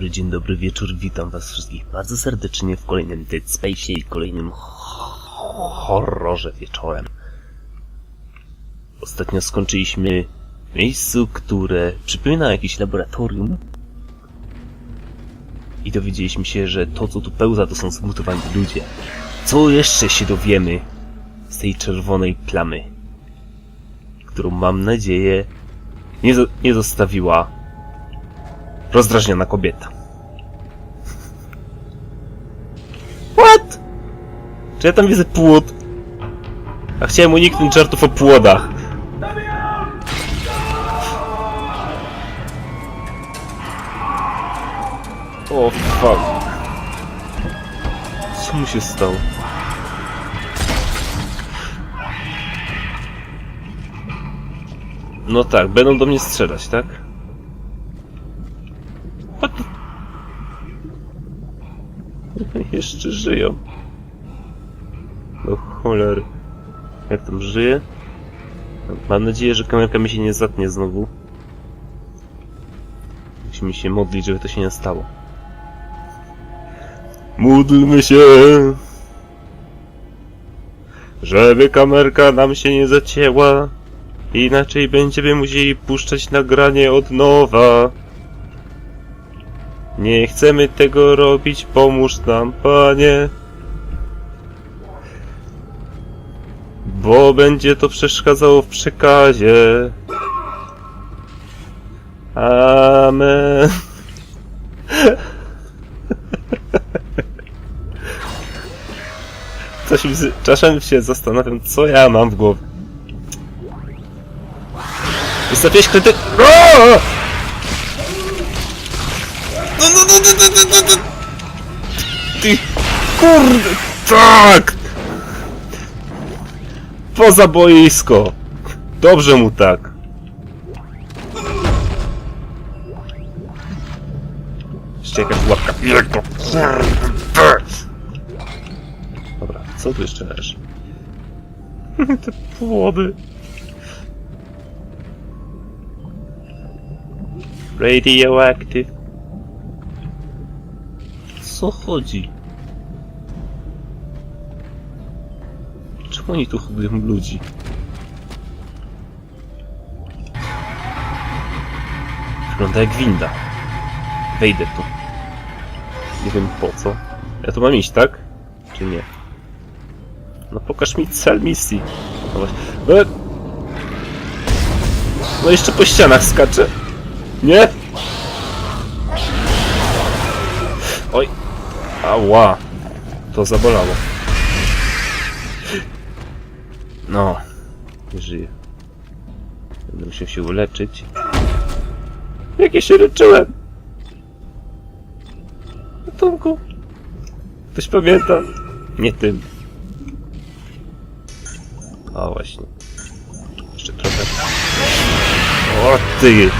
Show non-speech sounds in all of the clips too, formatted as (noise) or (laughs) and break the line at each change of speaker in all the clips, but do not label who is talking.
dobry, dzień dobry, wieczór. Witam was wszystkich bardzo serdecznie w kolejnym Dead Space i kolejnym ho- horrorze wieczorem. Ostatnio skończyliśmy w miejscu, które przypomina jakieś laboratorium. I dowiedzieliśmy się, że to, co tu pełza, to są zmutowani ludzie. Co jeszcze się dowiemy z tej czerwonej plamy? Którą mam nadzieję nie, nie zostawiła rozdrażniona kobieta. What? Czy ja tam widzę płód? A chciałem uniknąć żartów o płodach. O fuck. Co mu się stało? No tak, będą do mnie strzelać, tak? What the... Jeszcze żyją. No choler. Jak tam żyje? Mam nadzieję, że kamerka mi się nie zatnie znowu. Musimy się modlić, żeby to się nie stało. Módlmy się! Żeby kamerka nam się nie zacięła. Inaczej będziemy musieli puszczać nagranie od nowa. Nie chcemy tego robić, pomóż nam, panie. Bo będzie to przeszkadzało w przekazie. Amen. (laughs) Coś mi. Czasem się zastanawiam, co ja mam w głowie. Wystawiłeś kryty... O! Ty kurde, tak! Poza boisko! Dobrze mu tak. Jeszcze jakaś łapka. Jego kurde! Dobra, co tu jeszcze leży? (laughs) Te płody. Radioactive. Co chodzi? Czemu oni tu hodują ludzi? Wygląda jak winda. Wejdę tu. Nie wiem po co. Ja tu mam iść, tak? Czy nie? No pokaż mi cel misji. No. No, no jeszcze po ścianach skacze. Nie? Ała. To zabolało. No. Nie żyję. Będę musiał się uleczyć. Jak ja się leczyłem? Ratunku. Ktoś pamięta? Nie tym. O, właśnie. Jeszcze trochę. O, ty!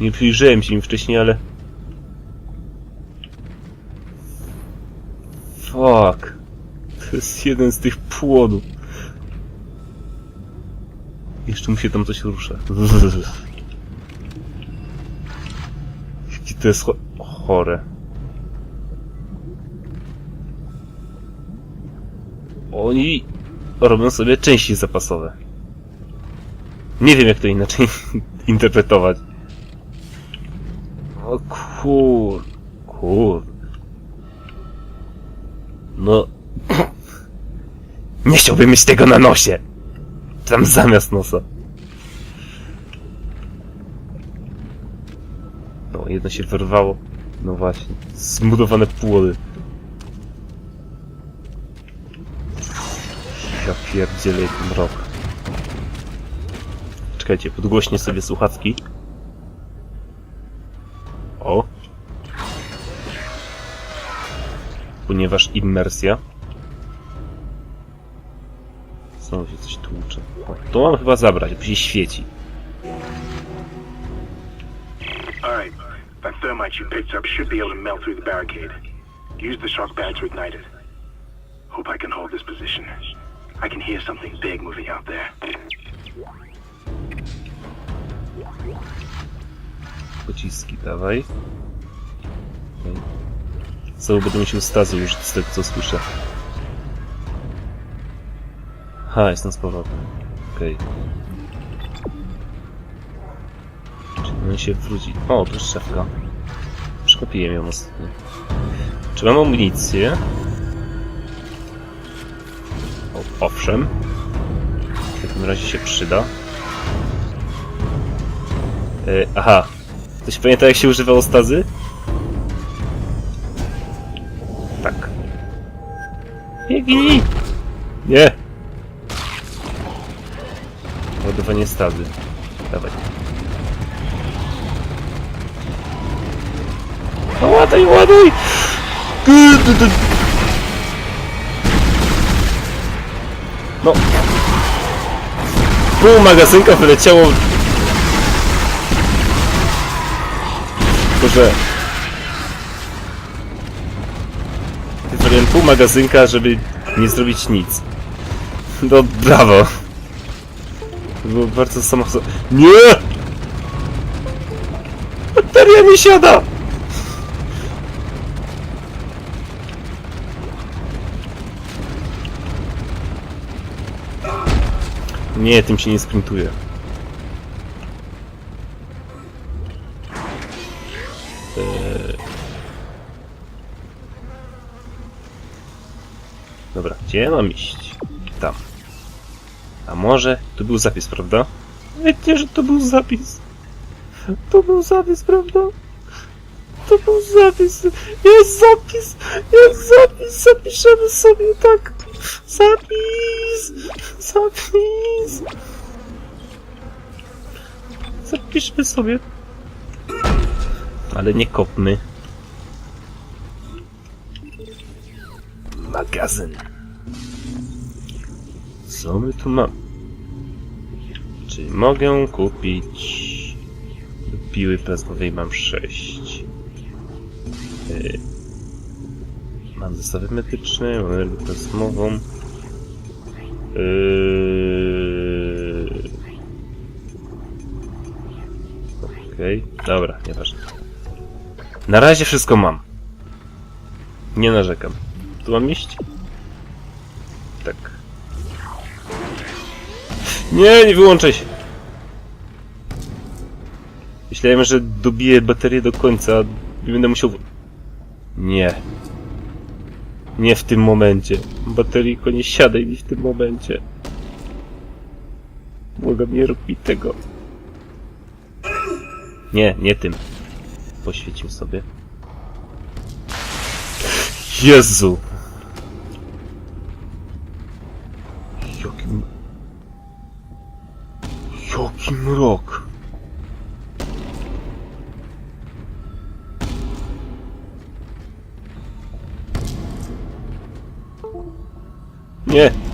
Nie przyjrzałem się im wcześniej, ale... Fuck. To jest jeden z tych płodów. Jeszcze mu się tam coś rusza. (laughs) Jakie to jest cho chore. Oni robią sobie części zapasowe. Nie wiem jak to inaczej (laughs) interpretować. O kur... Kur... No... Nie chciałbym mieć tego na nosie! Tam zamiast nosa. No, jedno się wyrwało. No właśnie. Zmudowane płody. Ja pierdzielę jak mrok. Czekajcie, podgłośnie sobie słuchawki. Ponieważ immersja. Znowu się coś tłucze. O, to mam chyba zabrać, bo się świeci.
Alright, that thermite you picked up should be able to melt through the barricade. Use the shock pad to ignite it. Hope I can hold this position. I can hear something big moving out there.
Pociski, dawaj. Okej. Znowu będę musiał stazy użyć z tego co słyszę. Ha, jestem z powrotem. Okej. Czy on się wróci? O, jest szafka. Przekopiłem ją ostatnio. Czy mam amunicję? O, owszem. W takim razie się przyda. E, aha. Ktoś pamięta jak się używało stazy? Biegnij! Nie! Ładowanie stazy. Dawaj. No ładuj, ładuj! No. Pół magazynka wyleciało Tylko, że... Wybrałem pół magazynka, żeby nie zrobić nic. No, brawo. To było bardzo samochód... Nie! Bateria mi siada! Nie, tym się nie sprintuje. Gdzie mam iść? Tam. A może... Tu był zapis, prawda? Wiecie, że to był zapis. To był zapis, prawda? To był zapis. Jest zapis! Jest zapis! Zapiszemy sobie tak. Zapis! Zapis! Zapiszmy sobie. Ale nie kopmy. Magazyn. Co my tu mam? Czy mogę kupić piły plazmowej? Mam 6. Yy. Mam zestawy medyczne, mam energię plazmową. Yy. Okej, dobra, nieważne. Na razie wszystko mam. Nie narzekam. Tu mam iść? Nie, nie wyłączaj się! Myślałem, że dobiję baterię do końca i będę musiał... Nie. Nie w tym momencie. Bateryjko, nie siadaj mi w tym momencie. Błagam, nie rób tego. Nie, nie tym. Poświecił sobie. Jezu! Jaki mrok! Nie!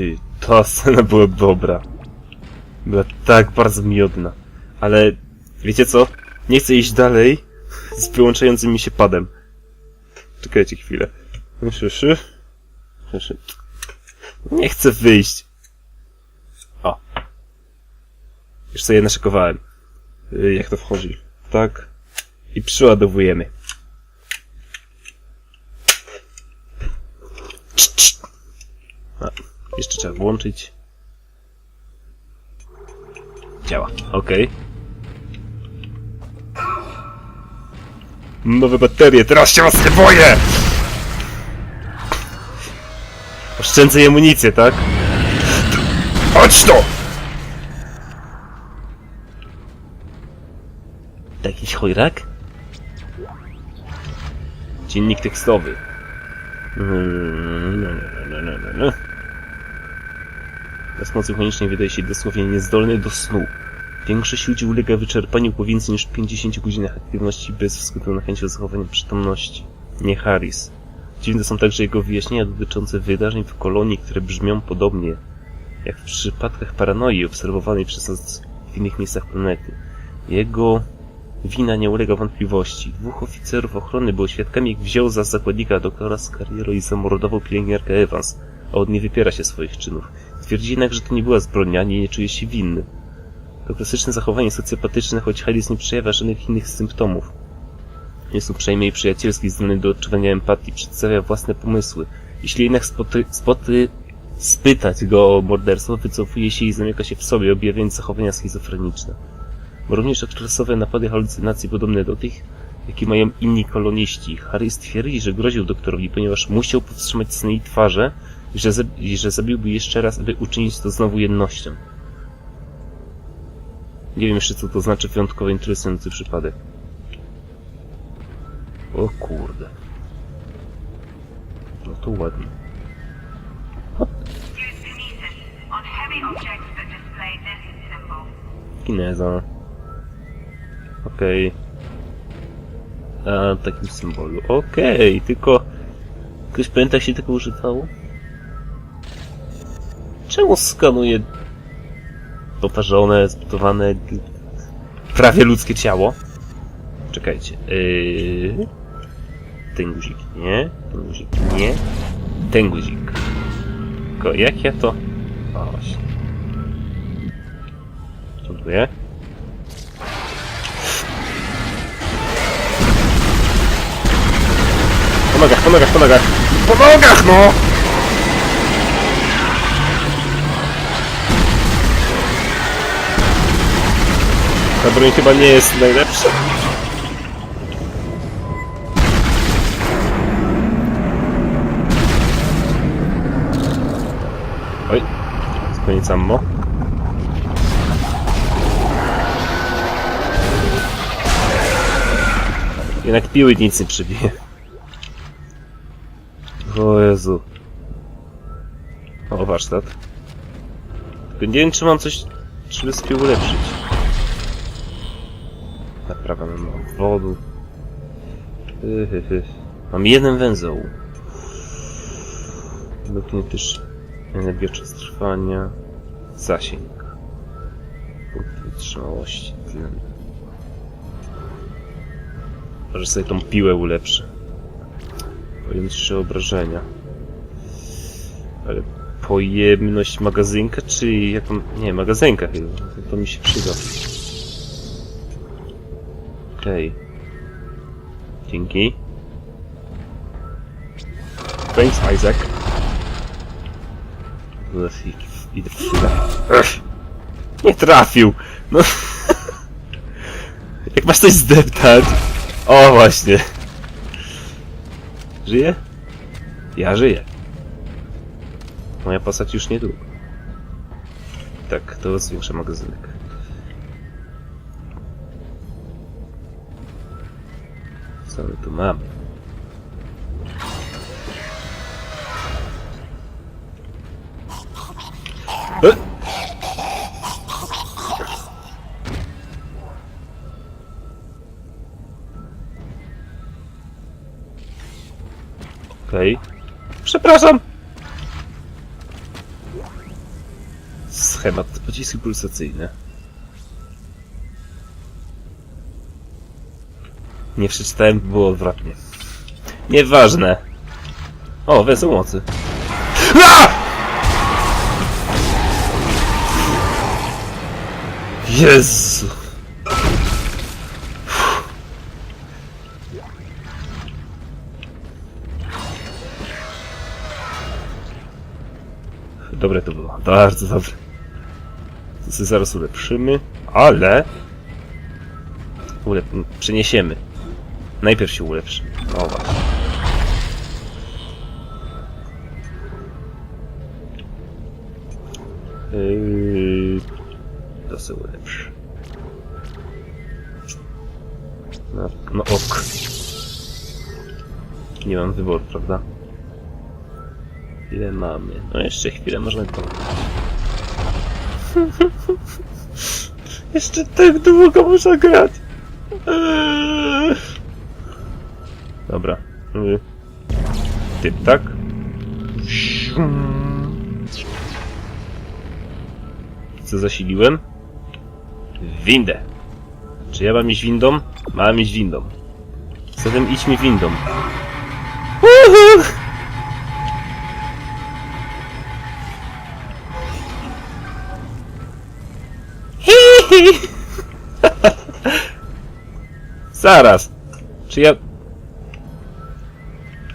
Ty, ta scena była dobra. Była tak bardzo miodna. Ale wiecie co? Nie chcę iść dalej z wyłączającym mi się padem. Czekajcie chwilę. Szyszy? Szyszy. Nie chcę wyjść. O. Już sobie naszykowałem. Y, Jak to wchodzi. Tak. I przyładowujemy. A, jeszcze trzeba włączyć. Działa. Okej. Nowe baterie, teraz się was nie boję! Oszczędzę amunicję, tak? Chodź to! Jakiś chojrak? Dziennik tekstowy. Mm, no, no, no, no, no. Mocy chronicznej wydaje się dosłownie niezdolny do snu. Większość ludzi ulega wyczerpaniu po więcej niż 50 godzinach aktywności bez względu na chęć zachowania przytomności. nie Harris. Dziwne są także jego wyjaśnienia dotyczące wydarzeń w kolonii, które brzmią podobnie, jak w przypadkach paranoi obserwowanej przez nas w innych miejscach planety. Jego wina nie ulega wątpliwości. Dwóch oficerów ochrony było świadkami, jak wziął za zakładnika doktora z karierą i zamordował pielęgniarkę Evans, a on nie wypiera się swoich czynów. Twierdzi jednak, że to nie była zbrodnia, ani nie czuje się winny. To klasyczne zachowanie socjopatyczne, choć Harris nie przejawia żadnych innych symptomów. Jest uprzejmy i przyjacielski, zdolny do odczuwania empatii, przedstawia własne pomysły. Jeśli jednak spoty, spoty spytać go o morderstwo, wycofuje się i zamyka się w sobie, objawiając zachowania schizofreniczne. Ma również okresowe napady halucynacji podobne do tych, jakie mają inni koloniści. Harry twierdzi, że groził doktorowi, ponieważ musiał powstrzymać sny i twarze, i że, i że zabiłby jeszcze raz, aby uczynić to znowu jednością. Nie wiem jeszcze, co to znaczy wyjątkowo interesujący przypadek. O kurde. No to ładnie. Kineza. Okej. A takim symbolu. Okej, tylko... Ktoś pamięta jak się tego używało? Czemu skanuje poparzone, zbudowane, prawie ludzkie ciało? Czekajcie. Yy... Ten guzik nie, ten guzik nie, ten guzik. Tylko jak ja to... O, właśnie. Dziękuję. Po nogach, po nogach, po nogach! Po nogach, no! Ta broń chyba nie jest najlepsza. Oj, koniec ammo. Jednak piły nic nie przybije. O Jezu. O, warsztat. Tylko nie wiem, czy mam coś, czy by sobie ulepszyć. Naprawa mam wodu. Hy, hy, hy. Mam jeden węzeł. Magnetyczny. Energia czas trwania. Zasięg. Punkt wytrzymałości. Może sobie tą piłę ulepszę. Pojemność trzy obrażenia. Ale pojemność magazynka, czy jaką... Nie, magazynka chyba. To mi się przyda. Okej. Dzięki. Thanks, Isaac. Zaraz i- Idę w Ech. Nie trafił! No... (laughs) Jak masz coś zdeptać... O, właśnie. Żyje? Ja żyję. Moja postać już niedługo. Tak, to zwiększa magazynek. Co my tu mamy? Okej. Przepraszam! Schemat pociski pulsacyjne. Nie przeczytałem, było odwrotnie. Nieważne. O, wezmę mocy. A! Jezu. Dobre to było. Bardzo dobre. To sobie zaraz ulepszymy, ale... Ulep... Przeniesiemy. Najpierw się ulepszy. O właśnie. Yy... To sobie ulepszy. No, no ok. Nie mam wyboru, prawda? Ile mamy? No jeszcze chwilę można to. (laughs) jeszcze tak długo muszę grać. Eee. Dobra, Y, Ty, tak? Co zasiliłem? Windę. Czy ja mam iść windą? Mam iść windą. Zatem idźmy windą. (laughs) Zaraz. Czy ja...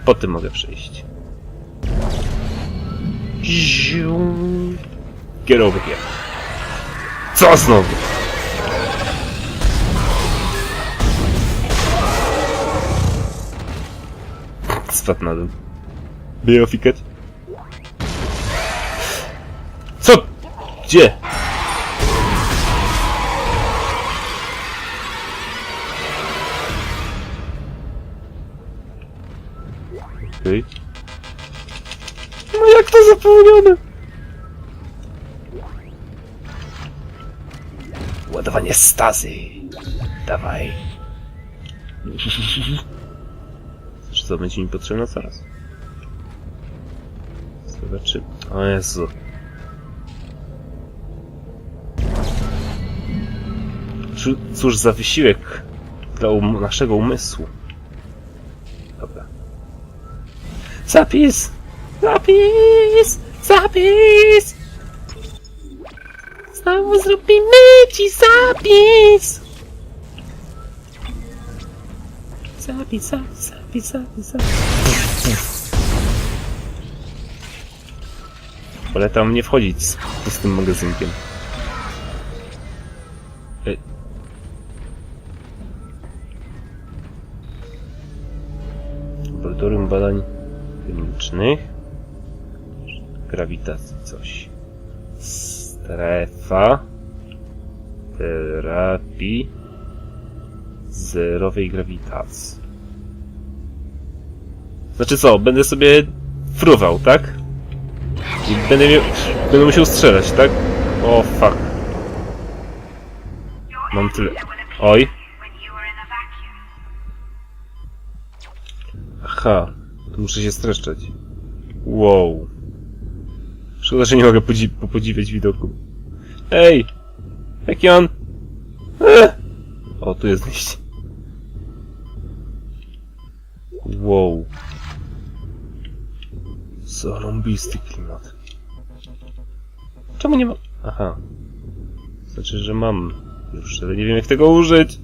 Po tym mogę przejść. Get over. Co znowu? Spadł na dół. Bije ofikać? Co? Gdzie? Jak to zapełnione? Ładowanie stazy. Dawaj. (laughs) Czy to będzie mi potrzebne zaraz? Zobaczy. O Jezu. Cóż za wysiłek dla um naszego umysłu. Dobra. Zapis! Zapis! Zapis! Znowu zrobimy ci zapis! Zapis, zapis, zapis, zapis, zapis. Wolę tam nie wchodzić z pustym magazynkiem. Ej. Laboratorium badań chemicznych. Grawitacji coś. Strefa terapii zerowej grawitacji. Znaczy co, będę sobie fruwał, tak? I będę miał, będę musiał strzelać, tak? O fuck. Mam tyle. Oj. Aha. Muszę się streszczać. Wow. Szkoda, że nie mogę podzi podziwiać widoku. Ej! Jaki on? Eh! O, tu jest liść. Wow. Zarąbisty klimat. Czemu nie ma... Aha. Znaczy, że mam już, ale nie wiem jak tego użyć.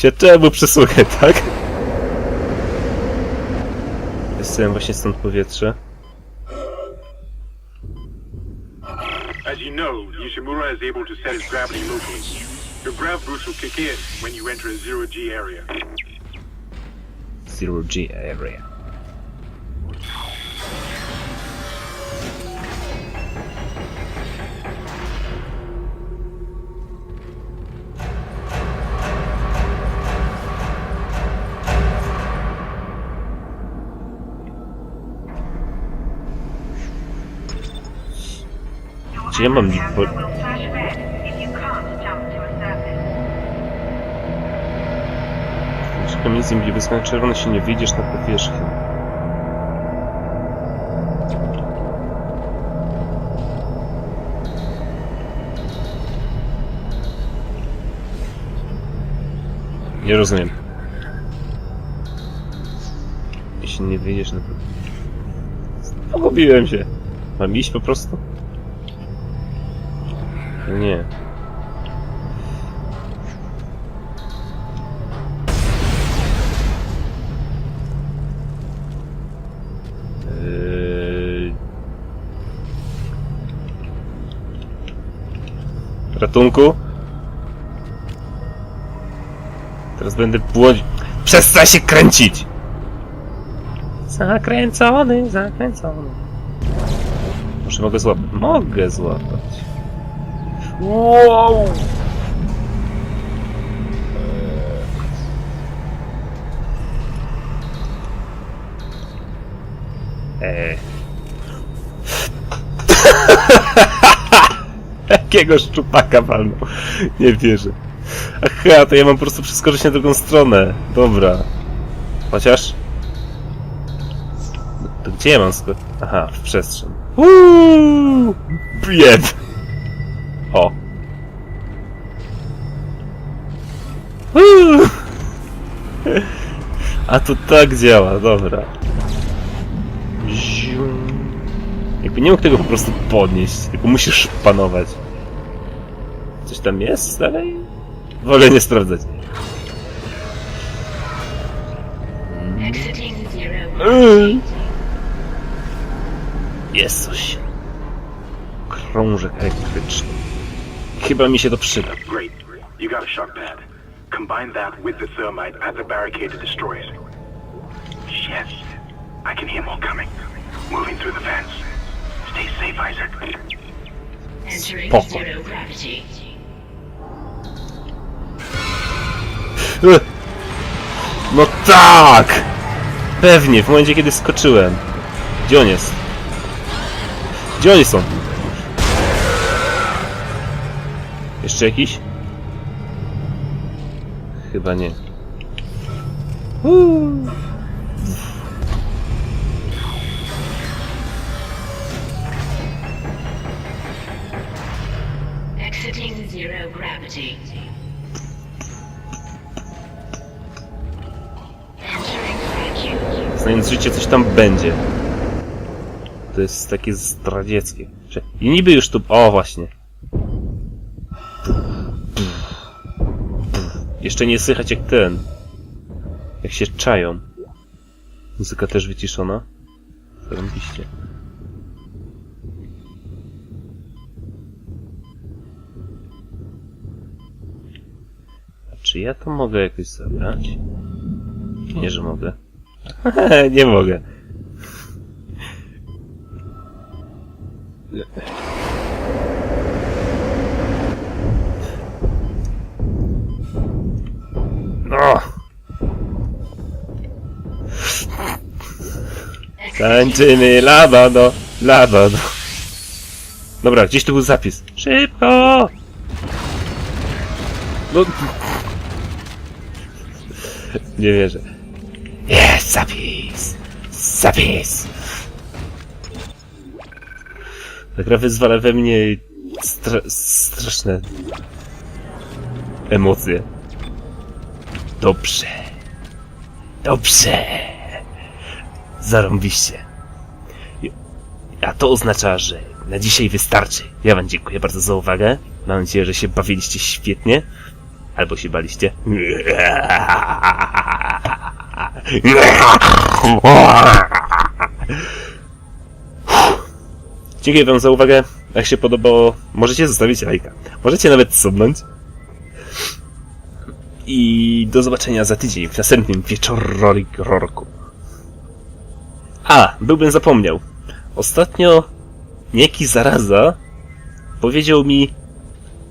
Się czemu przesłuchaj, tak? Wysyłem właśnie stąd powietrze.
As you know, Nishimura is able to set his gravity locally. Your grav boost will kick in when you enter a zero-G area.
Zero G area.
A surface.
Jeśli kamienicy będzie wyskać czerwony, się nie wyjdziesz na powierzchnię. Nie rozumiem. Jeśli nie wyjdziesz na. Pogubiłem się. Mam iść po prostu? Nie. Yy... Ratunku? Teraz będę błądzić. Przestań się kręcić! Zakręcony, zakręcony. Może mogę złapać? Mogę złapać. Wow! Eee. (laughs) Jakiego szczupaka walnął? Nie wierzę. Aha, to ja mam po prostu przeskoczyć na drugą stronę. Dobra. Chociaż... To gdzie ja mam sko... Aha, w przestrzeń. Uuu, bied. O. Uuu. A to tak działa, dobra. Jakby nie mógł tego po prostu podnieść, tylko musisz panować. Coś tam jest dalej? Wolę nie sprawdzać. Jest coś. Krążek elektryczny. Chyba mi się to przyda.
Great. You got a shock pad. Combine that with the thermite at the barricade to destroy it. Shit. I can hear more coming. Moving through the vents. Stay safe, Isaac.
Entering zero gravity. (laughs)
No tak! Pewnie, w momencie kiedy skoczyłem. Gdzie on jest? Gdzie oni są? Jeszcze jakiś? Chyba nie. Uuu.
Exiting zero gravity.
Znając życie, coś tam będzie. To jest takie zdradzieckie. I niby już tu... O, właśnie. Jeszcze nie słychać jak ten. Jak się czają. Muzyka też wyciszona. Zarąbiście. A czy ja to mogę jakoś zabrać? Nie, że mogę. (laughs) nie mogę. Tańczymy labado, labado. Dobra, gdzieś tu był zapis. Szybko! No... Nie wierzę. Jest zapis! Zapis! Ta gra wyzwala we mnie stra straszne emocje. Dobrze. Dobrze. Zarąbiście. A to oznacza, że na dzisiaj wystarczy. Ja wam dziękuję bardzo za uwagę. Mam nadzieję, że się bawiliście świetnie. Albo się baliście. Dziękuję wam za uwagę. Jak się podobało, możecie zostawić lajka. Możecie nawet subnąć. I do zobaczenia za tydzień w następnym wieczororku. A, byłbym zapomniał. Ostatnio niejaki zaraza powiedział mi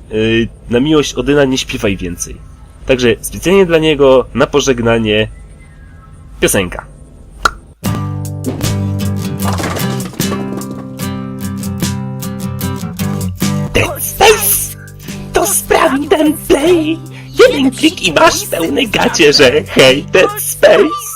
yy, na miłość Odyna nie śpiewaj więcej. Także specjalnie dla niego na pożegnanie piosenka. Dead Space! To sprawdź ten play! Jeden klik i masz pełne gacie, że hej, Dead Space!